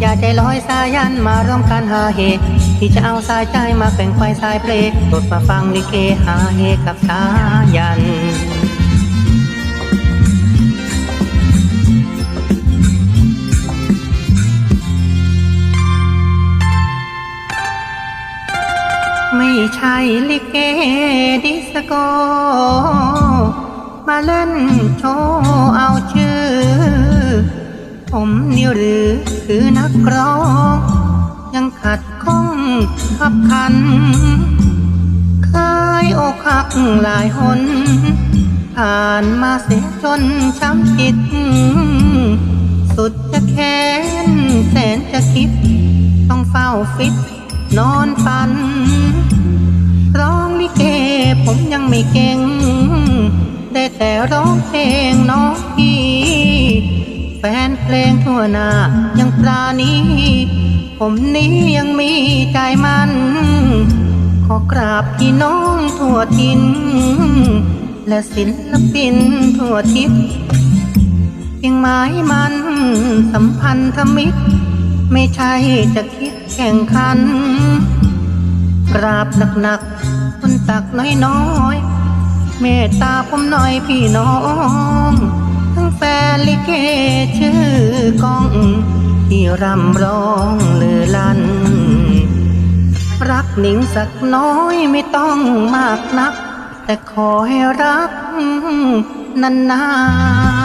อย่าใจลอยสายันมาร่วมกันหาเหตุที่จะเอาสายใจมาแข่งไฟสายเพลงตดมาฟังลิเกหาเฮกับสายันไม่ใช่ลิเกดิสโก มาเล่นโชว์เอาชื่อ ผมนี่หรือคือนักร้อง ยังขัดข้องขับขันเคยอกหักหลายหนผ่านมาเสียจนช้ำจิต สุดจะแค้นแสนจะคิด ต้องเฝ้าฟิต นอนฝัน ร้องลิเกผมยังไม่เก่ง ได้แต่ร้องเพลงน้องพี่แฟน เพลงทั่วหน้ายังปราณีผมนี้ยังมีใจมัน ขอกราบพี่น้องทั่วทิน และศิลปินทั่วทิศเพียงหมายมันสัมพันธมิตร ไม่ใช่จะคิดแข่งขัน กราบหนักๆคนตักน้อยๆเมตตาผมหน่อยพี่น้อง ทั้งแฟนลิเก อกองที่รำร้องลือลัน รักหนิงสักน้อยไม่ต้องมากนัก แต่ขอให้รักนานๆ